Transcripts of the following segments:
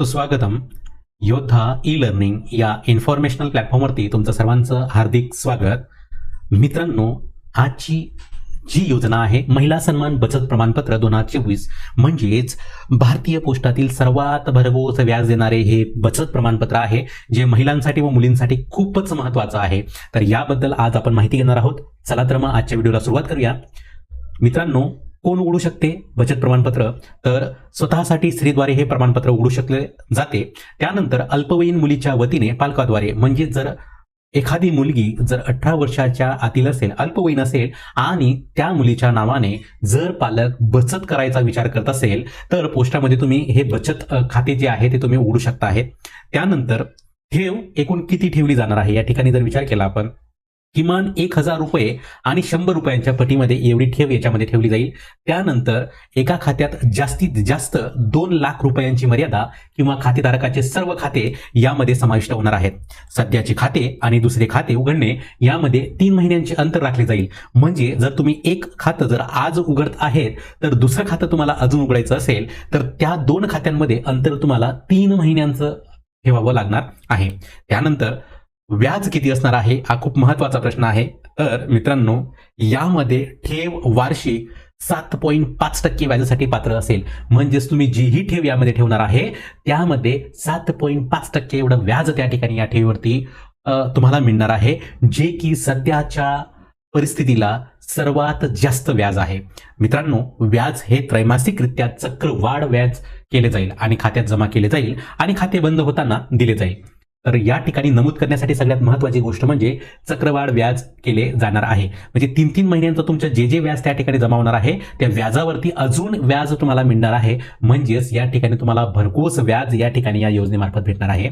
सुस्वागतम. योद्धा e learning या इन्फॉर्मेशनल प्लॅटफॉर्मवरती तुमचं सर्वांचं हार्दिक स्वागत. मित्रांनो आजची जी योजना आहे महिला सन्मान बचत प्रमाणपत्र दोन हजार चोवीस म्हणजेच भारतीय पोस्टातील सर्वात भरघोस व्याज देणारे हे बचत प्रमाणपत्र आहे जे महिलांसाठी व मुलींसाठी खूपच महत्वाचं आहे. तर याबद्दल आज आपण माहिती घेणार आहोत. चला तर मग आजच्या व्हिडिओला सुरुवात करूया. मित्रांनो कोण उघडू शकते? बचत प्रमाणपत्र. तर स्वतःसाठी स्त्रीद्वारे हे प्रमाणपत्र उघडू शकले जाते. त्यानंतर अल्पवयीन मुलीच्या वतीने पालकाद्वारे म्हणजे जर एखादी मुलगी जर अठरा वर्षाच्या आतील असेल अल्पवयीन असेल आणि त्या मुलीच्या नावाने जर पालक बचत करायचा विचार करत असेल तर पोस्टामध्ये तुम्ही हे बचत खाते जे आहे ते तुम्ही उघडू शकता आहे त्यानंतर ठेव एकूण किती ठेवली जाणार आहे? या ठिकाणी जर विचार केला आपण किमान एक हजार रुपये आणि शंभर रुपयांच्या पटीमध्ये एवढी ठेव याच्यामध्ये ठेवली जाईल. त्यानंतर एका खात्यात जास्तीत जास्त दोन लाख रुपयांची मर्यादा किंवा खातेधारकाचे सर्व खाते यामध्ये समाविष्ट होणार आहेत. सध्याचे खाते आणि दुसरे खाते उघडणे यामध्ये तीन महिन्यांचे अंतर राखले जाईल. म्हणजे जर तुम्ही एक खातं जर आज उघडत आहेत तर दुसरं खातं तुम्हाला अजून उघडायचं असेल तर त्या दोन खात्यांमध्ये अंतर तुम्हाला तीन महिन्यांचं ठेवावं लागणार आहे. त्यानंतर व्याज किती असणार आहे हा खूप महत्त्वाचा प्रश्न आहे. तर मित्रांनो यामध्ये ठेव वार्षिक सात पॉईंट पाच टक्के व्याजासाठी पात्र असेल. म्हणजेच तुम्ही जीही ठेव यामध्ये ठेवणार आहे. त्यामध्ये सात पॉईंट पाच टक्के एवढं व्याज त्या ठिकाणी या ठेवीवरती तुम्हाला मिळणार आहे. जे की सध्याच्या परिस्थितीला सर्वात जास्त व्याज आहे. मित्रांनो व्याज हे त्रैमासिकरित्या चक्रवाढ व्याज केले जाईल आणि खात्यात जमा केले जाईल आणि खाते बंद होताना दिले जाईल. तर या ठिकाणी नमूद करण्यासाठी सगळ्यात महत्वाची गोष्ट म्हणजे चक्रवाढ व्याज केले जाणार आहे. म्हणजे तीन तीन महिन्यांचं तुमचं जे जे व्याज त्या ठिकाणी जमा होणार आहे त्या व्याजावरती अजून व्याज तुम्हाला मिळणार आहे. म्हणजेच या ठिकाणी तुम्हाला भरघोस व्याज या ठिकाणी या योजनेमार्फत भेटणार आहे.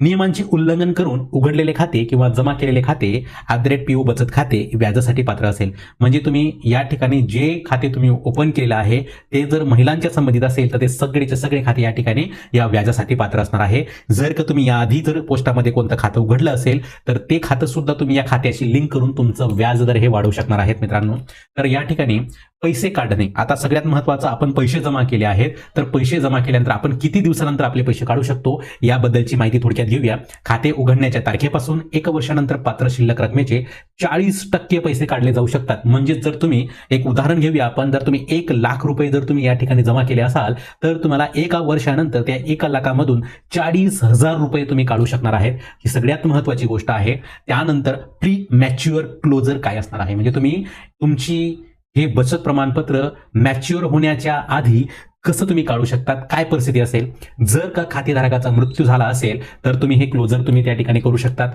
नियमांचे उल्लंघन करून उघडलेले खाते किंवा जमा केलेले खाते ॲट द रेट पीओ बचत खाते व्याजासाठी पात्र असेल. म्हणजे तुम्ही या ठिकाणी जे खाते तुम्ही ओपन केलेलं आहे ते जर महिलांच्या संबंधित असेल तर ते सगळेचे सगळे खाते या ठिकाणी या व्याजासाठी पात्र असणार आहे. जर का तुम्ही याआधी जर पोस्टामध्ये कोणतं खातं उघडलं असेल तर ते खातं सुद्धा तुम्ही या खात्याशी लिंक करून तुमचं व्याज दर हे वाढवू शकणार आहेत मित्रांनो. तर या ठिकाणी पैसे काढणे. आता सगळ्यात महत्वाचं आपण पैसे जमा केले आहेत. तर पैसे जमा केल्यानंतर आपण किती दिवसानंतर आपले पैसे काढू शकतो? याबद्दलची माहिती थोडक्यात घेऊया. खाते उघडण्याच्या तारखेपासून एक वर्षानंतर पात्र शिल्लक रकमेचे चाळीस टक्के पैसे काढले जाऊ शकतात. म्हणजे जर तुम्ही एक उदाहरण घेऊया आपण. जर तुम्ही एक लाख रुपये जर तुम्ही या ठिकाणी जमा केले असाल तर तुम्हाला एका वर्षानंतर त्या एका लाखामधून चाळीस हजार रुपये तुम्ही काढू शकणार आहेत. ही सगळ्यात महत्वाची गोष्ट आहे. त्यानंतर प्री मॅच्युअर क्लोजर काय असणार आहे? म्हणजे तुम्ही तुमची हे बचत प्रमाणपत्र मॅच्युअर होण्याच्या आधी कसं तुम्ही काढू शकतात? काय परिस्थिती असेल? जर का खातेधारकाचा मृत्यू झाला असेल तर तुम्ही हे क्लोजर तुम्ही त्या ठिकाणी करू शकतात.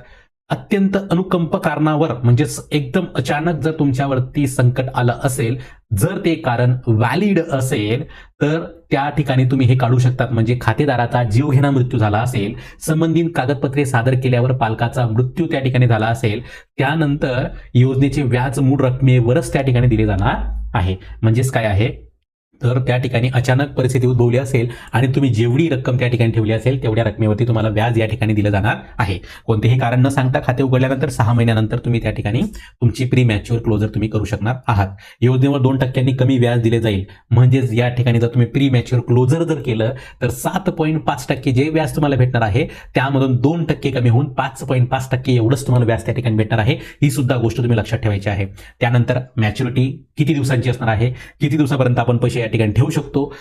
अत्यंत अनुकंप कारणावर म्हणजेच एकदम अचानक जर तुमच्यावरती संकट आलं असेल जर ते कारण व्हॅलिड असेल तर त्या ठिकाणी तुम्ही हे काढू शकतात. म्हणजे खातेदाराचा जीवघेणा मृत्यू झाला असेल संबंधित कागदपत्रे सादर केल्यावर पालकाचा मृत्यू त्या ठिकाणी झाला असेल त्यानंतर योजनेचे व्याज मूळ रकमेवरच त्या ठिकाणी दिले जाणार आहे. म्हणजेच काय आहे? तर त्या ठिकाणी अचानक परिस्थिती उद्भवली असेल आणि तुम्ही जेवढी रक्कम त्या ठिकाणी ठेवली असेल तेवढ्या रकमेवरती तुम्हाला व्याज या ठिकाणी दिलं जाणार आहे. कोणतेही कारण न सांगता खाते उघडल्यानंतर सहा महिन्यानंतर तुम्ही त्या ठिकाणी तुमची प्री मॅच्युअर क्लोजर तुम्ही करू शकणार आहात. योजनेवर दोन टक्क्यांनी कमी व्याज दिले जाईल. म्हणजेच या ठिकाणी जर तुम्ही प्री मॅच्युअर क्लोजर जर केलं तर सात पॉईंट पाच टक्के जे व्याज तुम्हाला भेटणार आहे त्यामधून दोन टक्के कमी होऊन पाच पॉईंट पाच टक्के एवढंच तुम्हाला व्याज त्या ठिकाणी भेटणार आहे. ही सुद्धा गोष्ट तुम्ही लक्षात ठेवायची आहे. त्यानंतर मॅच्युरिटी किती दिवसांची असणार आहे? किती दिवसापर्यंत आपण पैसे या ठिकाणी ठेवू शकतो.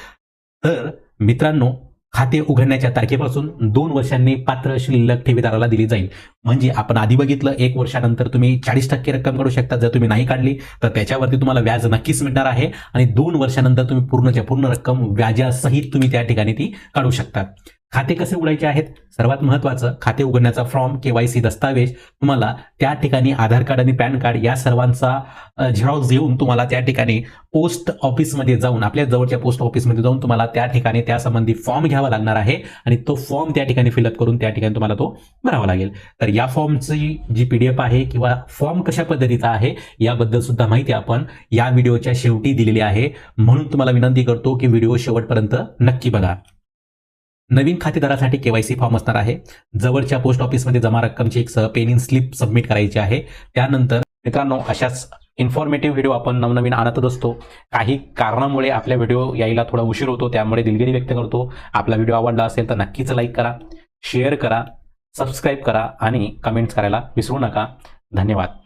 तर मित्रांनो खाते उघडण्याच्या तारखेपासून दोन वर्षांनी पात्र शिल्लक ठेवीदाराला दिली जाईल. म्हणजे आपण आधी बघितलं एक वर्षानंतर तुम्ही चाळीस टक्के रक्कम काढू शकता. जर तुम्ही नाही काढली तर त्याच्यावरती तुम्हाला व्याज नक्कीच मिळणार आहे. आणि दोन वर्षानंतर तुम्ही पूर्णच्या पूर्ण रक्कम व्याजासहित तुम्ही त्या ठिकाणी ती काढू शकता. खाते कसे उघडायचे आहेत? सर्वात महत्वाचं खाते उघडण्याचा फॉर्म केवायसी दस्तावेज तुम्हाला त्या ठिकाणी आधार कार्ड आणि पॅन कार्ड या सर्वांचा झेरॉक्स घेऊन तुम्हाला त्या ठिकाणी पोस्ट ऑफिसमध्ये जाऊन आपल्या जवळच्या पोस्ट ऑफिसमध्ये जाऊन तुम्हाला त्या ठिकाणी त्यासंबंधी फॉर्म घ्यावा लागणार आहे आणि तो फॉर्म त्या ठिकाणी फिलअप करून त्या ठिकाणी तुम्हाला तो भरावा लागेल. तर या फॉर्मची जी पीडीएफ आहे किंवा फॉर्म कशा पद्धतीचा आहे याबद्दल सुद्धा माहिती आपण या व्हिडिओच्या शेवटी दिलेली आहे. म्हणून तुम्हाला विनंती करतो की व्हिडिओ शेवटपर्यंत नक्की बघा. नवीन खातेदारासाठी केवायसी फॉर्म असणार आहे. जवळच्या पोस्ट ऑफिसमध्ये जमा रक्कमची एक पेनिंग स्लिप सबमिट करायची आहे. त्यानंतर मित्रांनो अशाच इन्फॉर्मेटिव्ह व्हिडिओ आपण नवनवीन आणतच असतो. काही कारणामुळे आपल्या व्हिडिओ यायला थोडा उशीर होतो त्यामुळे दिलगिरी व्यक्त करतो. आपला व्हिडिओ आवडला असेल तर नक्कीच लाईक करा शेअर करा सबस्क्राईब करा आणि कमेंट्स करायला विसरू नका. धन्यवाद.